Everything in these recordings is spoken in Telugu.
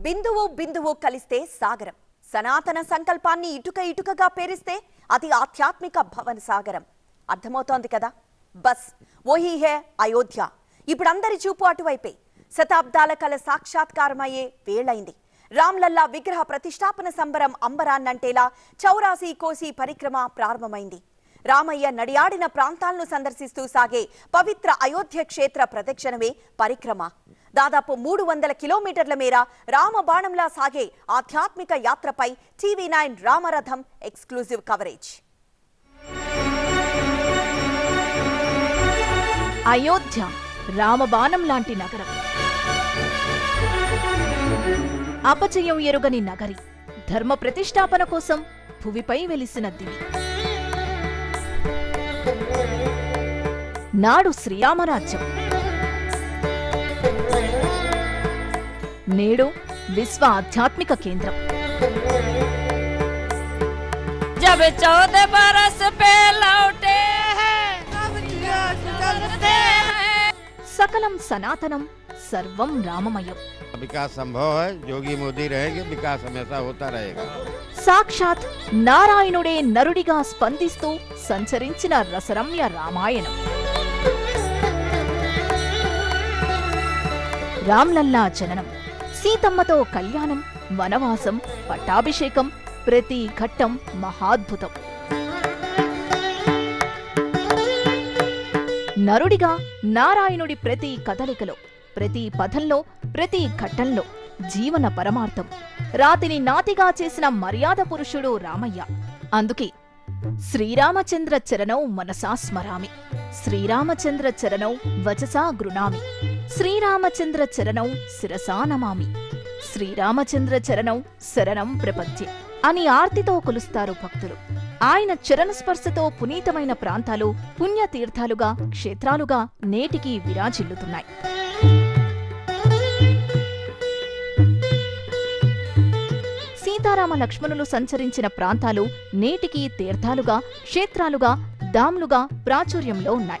బిందువు బిందువు కలిస్తే సాగరం. సనాతన సంకల్పాన్ని ఇటుక ఇటుకగా పేరిస్తే అది ఆధ్యాత్మిక భవన సాగరం. అర్థమవుతోంది కదా? బస్ ఓహీ హే అయోధ్య. ఇప్పుడు అందరి చూపు అటువైపే. శతాబ్దాల కల సాక్షాత్కారమయ్యే వేళైంది. రామ్లల్లా విగ్రహ ప్రతిష్టాపన సంబరం అంబరాన్నంటేలా చౌరాసి కోసి పరిక్రమ ప్రారంభమైంది. రామయ్య నడియాడిన ప్రాంతాలను సందర్శిస్తూ సాగే పవిత్ర అయోధ్య క్షేత్ర ప్రదక్షిణమే పరిక్రమ. దాదాపు మూడు వందల కిలోమీటర్ల మేర రామబాణంలా సాగే ఆధ్యాత్మిక యాత్రపై టీవీ నైన్ రామరథం ఎక్స్క్లూజివ్ కవరేజ్. అయోధ్య రామబాణం లాంటి నగరం. అపజయం ఎరుగని నగరి. ధర్మ ప్రతిష్టాపన కోసం భువిపై వెలిసిన దివి. నాడు శ్రీరామరాజ్యం. నేడు విశ్వ ఆధ్యాత్మిక కేంద్రం जब चौदह बरस पे लौटे हैं तब जिया चलते हैं సకలం సనాతనం సర్వం రామమయం विकास संभव है योगी मोदी रहेंगे विकास हमेशा होता रहेगा సాక్షాత్ నారాయణుడే నరుడిగా స్పందిస్తూ సంచరించిన రసరమ్య రామాయణం రామ్లల్లా జననం సీతమ్మతో కళ్యాణం వనవాసం పట్టాభిషేకం ప్రతి ఘట్టం మహాద్భుతం. నరుడిగా నారాయణుడి ప్రతి కదలికలో ప్రతి పదంలో ప్రతి ఘట్టంలో జీవన పరమార్థం. రాతిని నాతిగా చేసిన మర్యాద పురుషుడు రామయ్య. అందుకే శ్రీరామచంద్ర చరణౌ మనసా స్మరామి. శ్రీరామచంద్ర చరణౌ వచసా గృణామి. శ్రీరామచంద్ర చరణౌ శిరసా నమామి. శ్రీరామచంద్ర చరణౌ శరణం ప్రపంచే అని ఆర్తితో కొలుస్తారు భక్తులు. ఆయన చరణ స్పర్శతో పునీతమైన ప్రాంతాలు పుణ్యతీర్థాలుగా క్షేత్రాలుగా నేటికి విరాజిల్లుతున్నాయి. సీతారామ లక్ష్మణులు సంచరించిన ప్రాంతాలు నేటికి తీర్థాలుగా క్షేత్రాలుగా డామ్లుగా ప్రాచుర్యంలో ఉన్నాయి.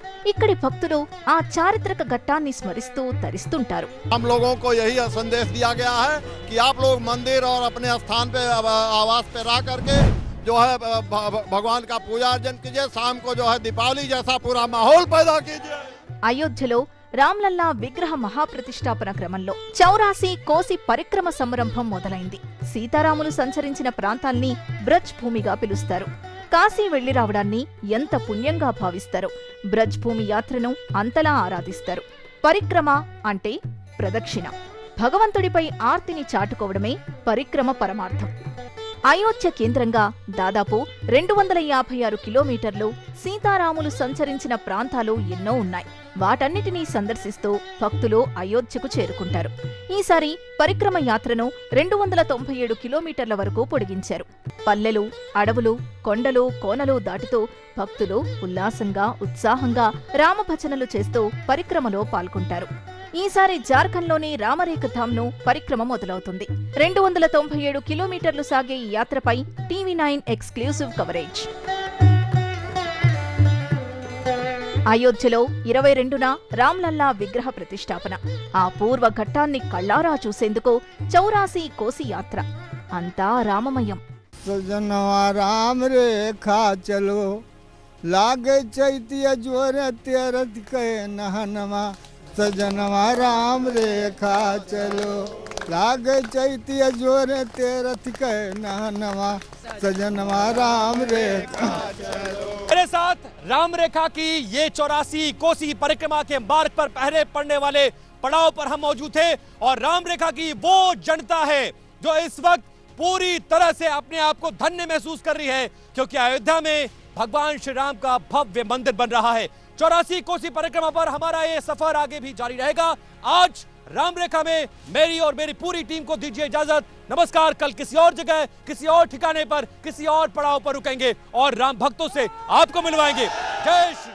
ఇక్కడి భక్తులు ఆ చారిత్రక ఘట్టాన్ని స్మరిస్తూ తరిస్తుంటారు हम लोगों को यही संदेश दिया गया है कि आप लोग मंदिर और अपने स्थान पे आवास पे रह करके जो है भ- भ- भगवान का पूजा अर्चन कीजिए शाम को जो है दीपावली जैसा पूरा माहौल पैदा कीजिए అయోధ్యలో రామ్లల్లా విగ్రహ మహాప్రతిష్టాపన క్రమంలో చౌరాసి కోసి పరిక్రమ సంరంభం మొదలైంది సీతారాములు సంచరించిన ప్రాంతాల్ని బ్రజ్ భూమిగా పిలుస్తారు కాశీ వెళ్ళి రావడాన్ని ఎంత పుణ్యంగా భావిస్తారో. బ్రజ్ భూమి యాత్రను అంతలా ఆరాధిస్తారు. పరిక్రమ అంటే ప్రదక్షిణ. భగవంతుడిపై ఆర్తిని చాటుకోవడమే పరిక్రమ పరమార్థం. అయోధ్య కేంద్రంగా దాదాపు రెండు వందల యాభై ఆరు కిలోమీటర్లు సీతారాములు సంచరించిన ప్రాంతాలు ఎన్నో ఉన్నాయి. వాటన్నిటినీ సందర్శిస్తూ భక్తులు అయోధ్యకు చేరుకుంటారు. ఈసారి పరిక్రమ యాత్రను రెండు వందల తొంభై ఏడు కిలోమీటర్ల వరకు పొడిగించారు. పల్లెలు అడవులు కొండలు కోనలు దాటుతూ భక్తులు ఉల్లాసంగా ఉత్సాహంగా రామభజనలు చేస్తూ పరిక్రమలో పాల్గొంటారు. ఈసారి జార్ఖండ్లోని రామరేఖ ధామ్ను పరిక్రమ మొదలవుతుంది. రెండు వందల తొంభై ఏడు కిలోమీటర్లు సాగే ఈ యాత్రపై టీవీ నైన్ ఎక్స్క్లూసివ్ కవరేజ్. అయోధ్యలో ఇరవై రెండున రామ్లల్లా విగ్రహ ప్రతిష్టాపన. ఆ పూర్వ ఘట్టాన్ని కళ్ళారా చూసేందుకు చౌరాసి కోసి యాత్ర. అంతా రామమయం. లాగే చైత్య జ్వర सजनवा राम रेखा चलो। लागे चैत्य ज़ोर तेरथ के नहनवा सजनवा राम रेखा मेरे साथ राम रेखा की ये चौरासी कोसी परिक्रमा के मार्ग पर पहरे पड़ने वाले पड़ाव पर हम मौजूद थे और राम रेखा की वो जनता है जो इस वक्त पूरी तरह से अपने आप को धन्य महसूस कर रही है, क्योंकि अयोध्या में भगवान श्री राम का भव्य मंदिर बन रहा है। चौरासी कोसी परिक्रमा पर हमारा ये सफ़र आगे भी जारी रहेगा। आज राम रेखा में मेरी और मेरी पूरी टीम को दीजिए इजाज़त। नमस्कार, कल किसी और जगह, किसी और ठिकाने पर, किसी और पड़ाव पर रुकेंगे और राम भक्तों से आपको मिलवाएँगे। जय श्री